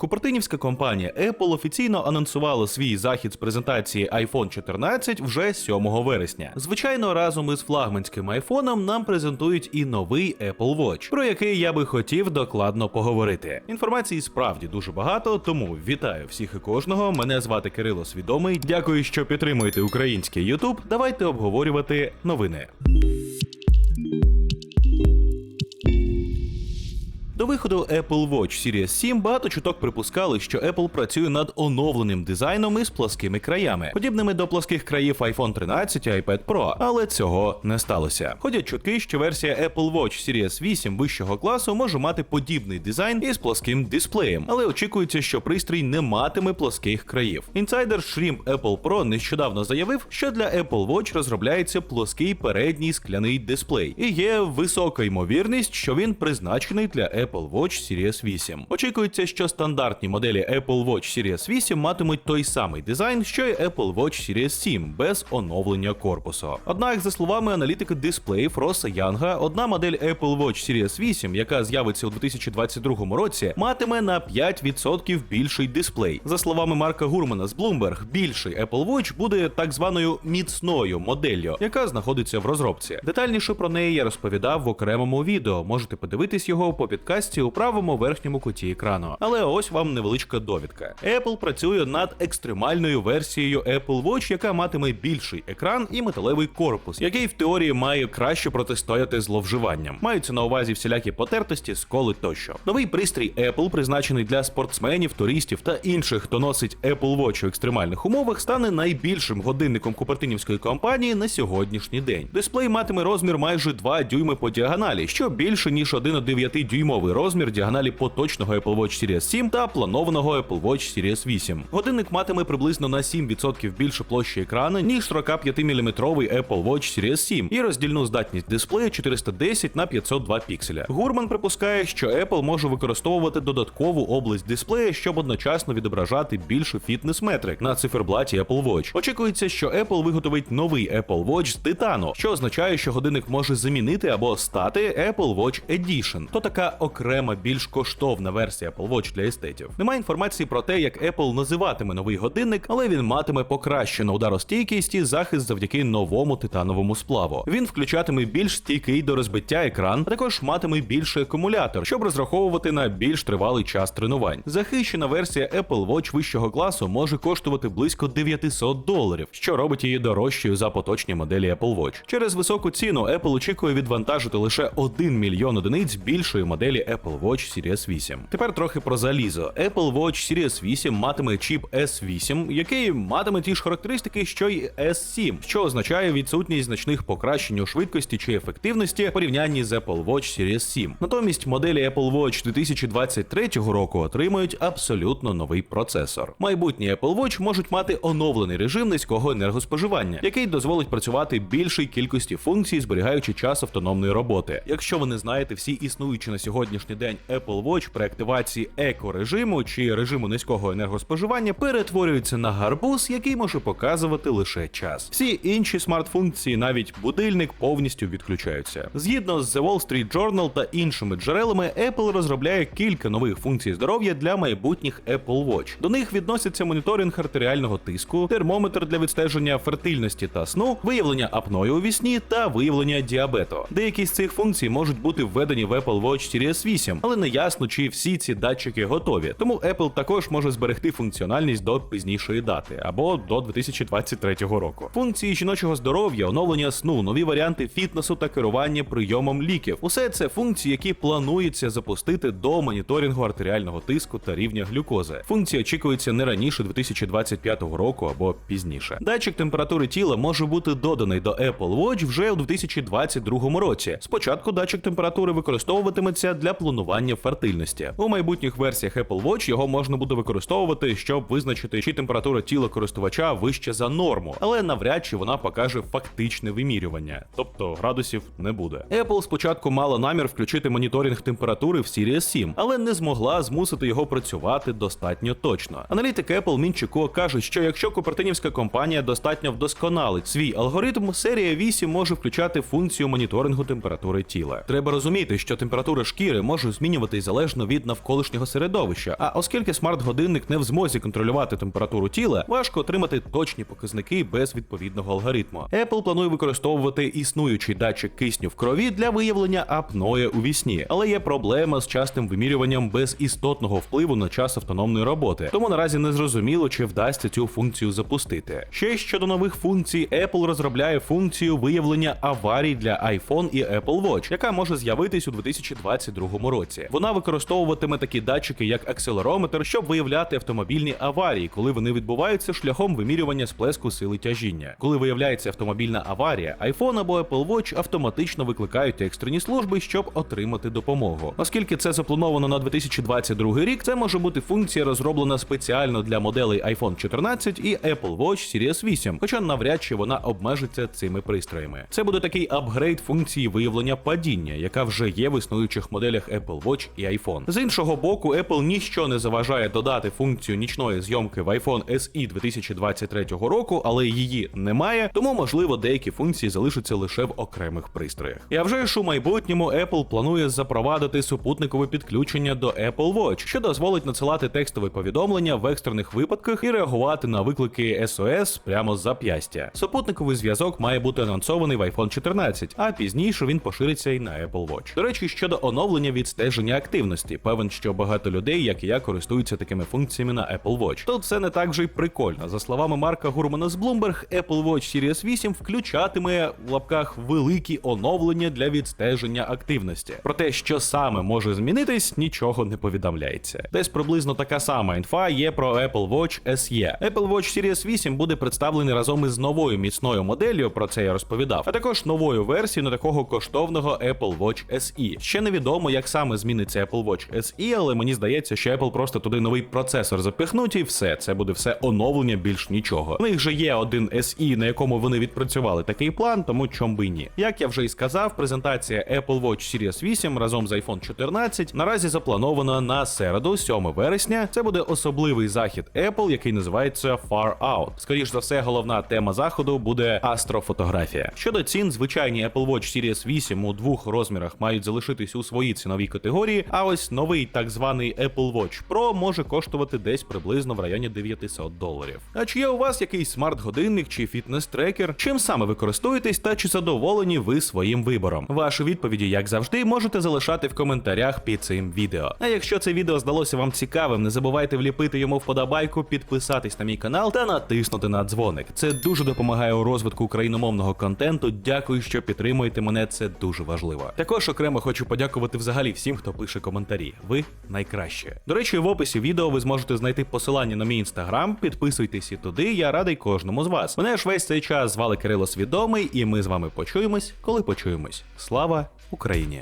Купертинівська компанія Apple офіційно анонсувала свій захід з презентації iPhone 14 вже 7 вересня. Звичайно, разом із флагманським айфоном нам презентують і новий Apple Watch, про який я би хотів докладно поговорити. Інформації справді дуже багато, тому вітаю всіх і кожного. Мене звати Кирило Свідомий. Дякую, що підтримуєте український YouTube. Давайте обговорювати новини. До виходу Apple Watch Series 7 багато чуток припускали, що Apple працює над оновленим дизайном із плоскими краями, подібними до плоских країв iPhone 13 і iPad Pro, але цього не сталося. Ходять чутки, що версія Apple Watch Series 8 вищого класу може мати подібний дизайн із плоским дисплеєм, але очікується, що пристрій не матиме плоских країв. Інсайдер Shrimp Apple Pro нещодавно заявив, що для Apple Watch розробляється плоский передній скляний дисплей, і є висока ймовірність, що він призначений для Apple Apple Watch Series 8. Очікується, що стандартні моделі Apple Watch Series 8 матимуть той самий дизайн, що й Apple Watch Series 7 без оновлення корпусу. Однак, за словами аналітика дисплеїв Роса Янга, одна модель Apple Watch Series 8, яка з'явиться у 2022 році, матиме на 5% більший дисплей. За словами Марка Гурмана з Bloomberg, більший Apple Watch буде так званою міцною моделлю, яка знаходиться в розробці. Детальніше про неї я розповідав в окремому відео. Можете подивитись його по підкасті подкасті у правому верхньому куті екрану. Але ось вам невеличка довідка. Apple працює над екстремальною версією Apple Watch, яка матиме більший екран і металевий корпус, який в теорії має краще протистояти зловживанням. Маються на увазі всілякі потертості, сколи тощо. Новий пристрій Apple, призначений для спортсменів, туристів та інших, хто носить Apple Watch у екстремальних умовах, стане найбільшим годинником купертинівської компанії на сьогоднішній день. Дисплей матиме розмір майже 2 дюйми по діагоналі, що більше ніж 1,9 дюймовий однаковий розмір діагоналі поточного Apple Watch Series 7 та планованого Apple Watch Series 8. Годинник матиме приблизно на 7% більше площі екрану, ніж 45-мм Apple Watch Series 7 і роздільну здатність дисплея 410 на 502 пікселя. Гурман припускає, що Apple може використовувати додаткову область дисплея, щоб одночасно відображати більше фітнес-метрик на циферблаті Apple Watch. Очікується, що Apple виготовить новий Apple Watch з титану, що означає, що годинник може замінити або стати Apple Watch Edition. То така окрема більш коштовна версія Apple Watch для естетів. Немає інформації про те, як Apple називатиме новий годинник, але він матиме покращену ударостійкість і захист завдяки новому титановому сплаву. Він включатиме більш стійкий до розбиття екран, а також матиме більший акумулятор, щоб розраховувати на більш тривалий час тренувань. Захищена версія Apple Watch вищого класу може коштувати близько 900 доларів, що робить її дорожчою за поточні моделі Apple Watch. Через високу ціну Apple очікує відвантажити лише 1 мільйон одиниць більшої моделі Apple Watch Series 8. Тепер трохи про залізо. Apple Watch Series 8 матиме чіп S8, який матиме ті ж характеристики, що й S7, що означає відсутність значних покращень у швидкості чи ефективності в порівнянні з Apple Watch Series 7. Натомість моделі Apple Watch 2023 року отримають абсолютно новий процесор. Майбутні Apple Watch можуть мати оновлений режим низького енергоспоживання, який дозволить працювати більшій кількості функцій, зберігаючи час автономної роботи. Якщо ви не знаєте всі існуючі на сьогодні сьогоднішній день Apple Watch при активації еко-режиму чи режиму низького енергоспоживання перетворюється на гарбуз, який може показувати лише час. Всі інші смарт-функції, навіть будильник, повністю відключаються. Згідно з The Wall Street Journal та іншими джерелами, Apple розробляє кілька нових функцій здоров'я для майбутніх Apple Watch. До них відносяться моніторинг артеріального тиску, термометр для відстеження фертильності та сну, виявлення апною у вісні та виявлення діабету. Деякі з цих функцій можуть бути введені в Apple Watch Series 8, але не ясно, чи всі ці датчики готові. Тому Apple також може зберегти функціональність до пізнішої дати або до 2023 року. Функції жіночого здоров'я, оновлення сну, нові варіанти фітнесу та керування прийомом ліків. Усе це функції, які планується запустити до моніторингу артеріального тиску та рівня глюкози. Функція очікується не раніше 2025 року або пізніше. Датчик температури тіла може бути доданий до Apple Watch вже у 2022 році. Спочатку датчик температури використовуватиметься для планування фертильності. У майбутніх версіях Apple Watch його можна буде використовувати, щоб визначити, чи температура тіла користувача вища за норму, але навряд чи вона покаже фактичне вимірювання, тобто градусів не буде. Apple спочатку мала намір включити моніторинг температури в Series 7, але не змогла змусити його працювати достатньо точно. Аналітик Apple Мінчико каже, що якщо Купертинівська компанія достатньо вдосконалить свій алгоритм, серія 8 може включати функцію моніторингу температури тіла. Треба розуміти, що температура шкіри пристрої може змінюватись залежно від навколишнього середовища. А оскільки смарт-годинник не в змозі контролювати температуру тіла, важко отримати точні показники без відповідного алгоритму. Apple планує використовувати існуючий датчик кисню в крові для виявлення апноє у вісні, але є проблема з частим вимірюванням без істотного впливу на час автономної роботи. Тому наразі не зрозуміло, чи вдасться цю функцію запустити. Ще щодо нових функцій, Apple розробляє функцію виявлення аварій для iPhone і Apple Watch, яка може з'явитись у 2022 році. Вона використовуватиме такі датчики, як акселерометр, щоб виявляти автомобільні аварії, коли вони відбуваються шляхом вимірювання сплеску сили тяжіння. Коли виявляється автомобільна аварія, iPhone або Apple Watch автоматично викликають екстрені служби, щоб отримати допомогу. Оскільки це заплановано на 2022 рік, це може бути функція розроблена спеціально для моделей iPhone 14 і Apple Watch Series 8, хоча навряд чи вона обмежиться цими пристроями. Це буде такий апгрейд функції виявлення падіння, яка вже є в існуючих моделях Apple Watch і iPhone. З іншого боку, Apple ніщо не заважає додати функцію нічної зйомки в iPhone SE 2023 року, але її немає, тому можливо деякі функції залишаться лише в окремих пристроях. І а вже ж у майбутньому Apple планує запровадити супутникове підключення до Apple Watch, що дозволить надсилати текстові повідомлення в екстрених випадках і реагувати на виклики SOS прямо з зап'ястя. Супутниковий зв'язок має бути анонсований в iPhone 14, а пізніше він пошириться й на Apple Watch. До речі, щодо оновлення відстеження активності, певен, що багато людей, як і я, користуються такими функціями на Apple Watch. Тут все не так вже й прикольно. За словами Марка Гурмана з Bloomberg, Apple Watch Series 8 включатиме в лапках великі оновлення для відстеження активності. Про те, що саме може змінитись, нічого не повідомляється. Десь приблизно така сама інфа є про Apple Watch SE. Apple Watch Series 8 буде представлений разом із новою міцною моделлю, про це я розповідав, а також новою версією не такого коштовного Apple Watch SE. Ще невідомо, як саме зміниться Apple Watch SE, але мені здається, що Apple просто туди новий процесор запихнуть і все. Це буде все оновлення, більш нічого. У них вже є один SE, на якому вони відпрацювали такий план, тому чом би ні. Як я вже і сказав, презентація Apple Watch Series 8 разом з iPhone 14 наразі запланована на середу, 7 вересня. Це буде особливий захід Apple, який називається Far Out. Скоріш за все, головна тема заходу буде астрофотографія. Щодо цін, звичайні Apple Watch Series 8 у двох розмірах мають залишитись у своїй ціновій категорії. А ось новий так званий Apple Watch Pro може коштувати десь приблизно в районі 900 доларів. А чи є у вас якийсь смарт-годинник чи фітнес-трекер? Чим саме ви користуєтесь та чи задоволені ви своїм вибором? Ваші відповіді, як завжди, можете залишати в коментарях під цим відео. А якщо це відео здалося вам цікавим, не забувайте вліпити йому вподобайку, підписатись на мій канал та натиснути на дзвоник. Це дуже допомагає у розвитку україномовного контенту. Дякую, що підтримуєте мене. Це дуже важливо. Також окремо хочу подякувати взагалі всім, хто пише коментарі. Ви найкраще. До речі, в описі відео ви зможете знайти посилання на мій інстаграм. Підписуйтесь і туди. Я радий кожному з вас. Мене ж весь цей час звали Кирило Свідомий, і ми з вами почуємось, коли почуємось. Слава Україні!